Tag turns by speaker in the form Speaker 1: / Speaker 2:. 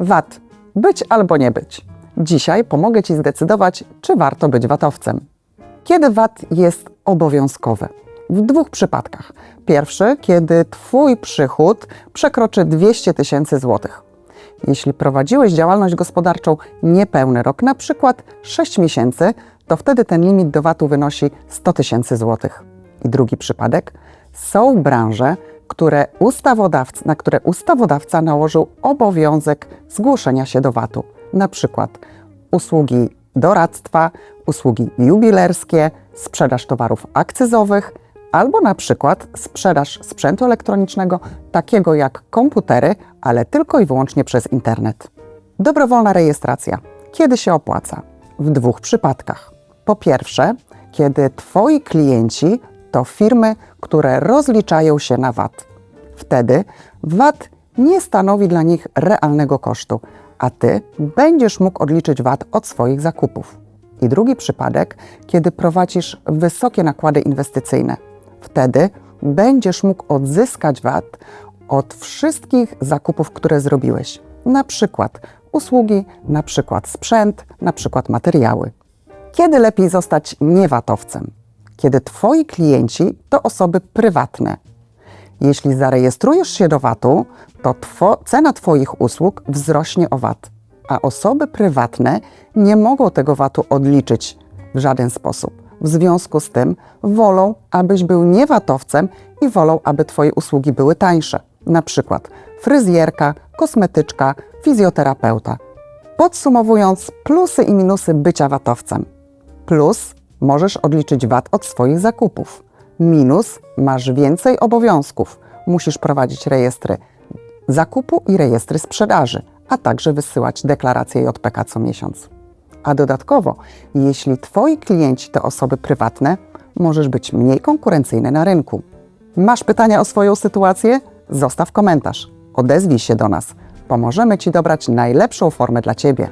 Speaker 1: VAT. Być albo nie być. Dzisiaj pomogę Ci zdecydować, czy warto być VAT-owcem. Kiedy VAT jest obowiązkowy? W dwóch przypadkach. Pierwszy, kiedy Twój przychód przekroczy 200 tysięcy złotych. Jeśli prowadziłeś działalność gospodarczą niepełny rok, na przykład 6 miesięcy, to wtedy ten limit do VAT-u wynosi 100 tysięcy złotych. I drugi przypadek, są branże, które ustawodawca, na które ustawodawca nałożył obowiązek zgłoszenia się do VAT-u, na przykład usługi doradztwa, usługi jubilerskie, sprzedaż towarów akcyzowych, albo na przykład sprzedaż sprzętu elektronicznego, takiego jak komputery, ale tylko i wyłącznie przez internet. Dobrowolna rejestracja. Kiedy się opłaca? W dwóch przypadkach. Po pierwsze, kiedy Twoi klienci to firmy, które rozliczają się na VAT. Wtedy VAT nie stanowi dla nich realnego kosztu, a Ty będziesz mógł odliczyć VAT od swoich zakupów. I drugi przypadek, kiedy prowadzisz wysokie nakłady inwestycyjne. Wtedy będziesz mógł odzyskać VAT od wszystkich zakupów, które zrobiłeś. Na przykład usługi, na przykład sprzęt, na przykład materiały. Kiedy lepiej zostać niewatowcem? Kiedy Twoi klienci to osoby prywatne. Jeśli zarejestrujesz się do VAT-u, to two, cena Twoich usług wzrośnie o VAT, a osoby prywatne nie mogą tego VAT-u odliczyć w żaden sposób. W związku z tym wolą, abyś był niewatowcem i wolą, aby Twoje usługi były tańsze. Na przykład fryzjerka, kosmetyczka, fizjoterapeuta. Podsumowując, plusy i minusy bycia watowcem. Plus możesz odliczyć VAT od swoich zakupów. Minus masz więcej obowiązków. Musisz prowadzić rejestry zakupu i rejestry sprzedaży, a także wysyłać deklaracje JPK co miesiąc. A dodatkowo, jeśli Twoi klienci to osoby prywatne, możesz być mniej konkurencyjny na rynku. Masz pytania o swoją sytuację? Zostaw komentarz. Odezwij się do nas. Pomożemy Ci dobrać najlepszą formę dla Ciebie.